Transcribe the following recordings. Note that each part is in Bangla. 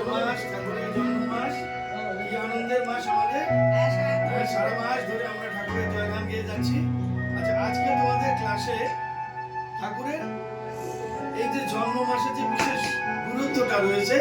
পুজোর মাস ঠাকুরের জন্ম মাস কি আনন্দের মাস আমাদের। সারা মাস ধরে আমরা ঠাকুরের গিয়ে যাচ্ছি। আচ্ছা আজকে তোমাদের ক্লাসে ঠাকুরের এই যে জন্ম মাসে যে বিশেষ গুরুত্বটা রয়েছে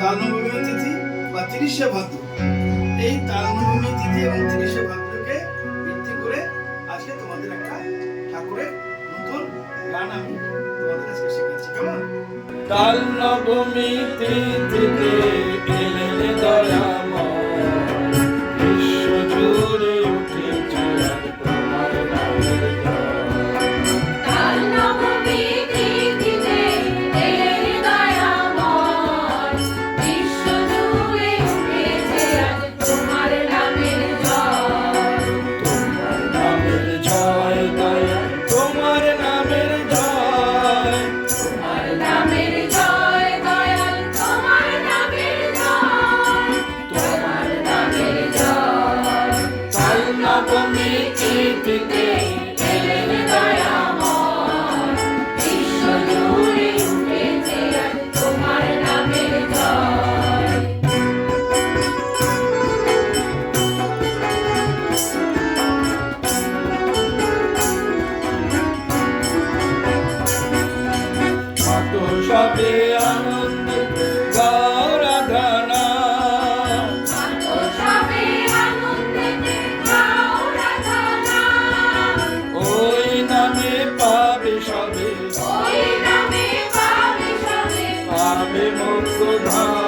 তালনবমী তিথি বা তিরিশে ভাদ্র। এই তালনবমী তিথি এবং তিরিশে ভাদ্রকে ভিত্তি করে আজকে তোমাদের একটা ঠাকুরের নতুন গান তোমাদের কাল নবমী তিথিতে এলেন দয়া বিমুক্ত ধাম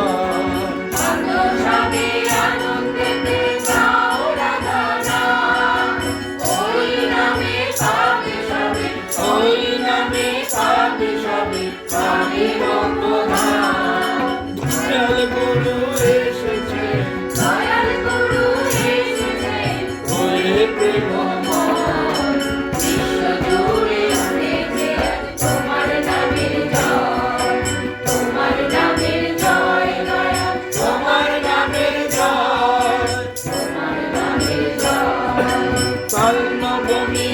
Bobby.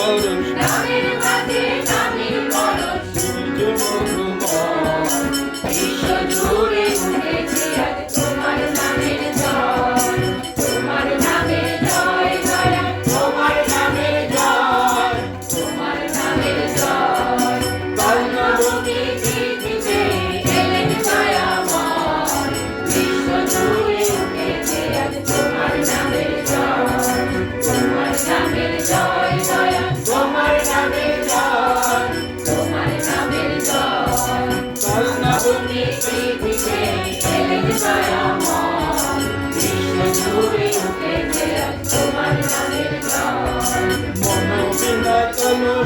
photos.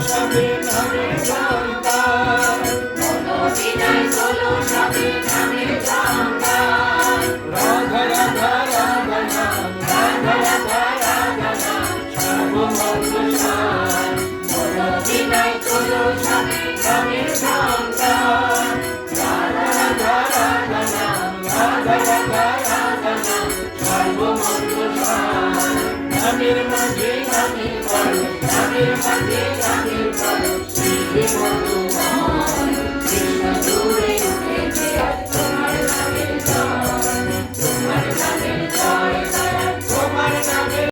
সবে নামে জানতা মনো বিনয় চলো সবে নামে জানতা রাধা রাধা রাধা নাম রাধা রাধা রাধা নাম সর্বমঙ্গল মনো বিনয় চলো সবে নামে জানতা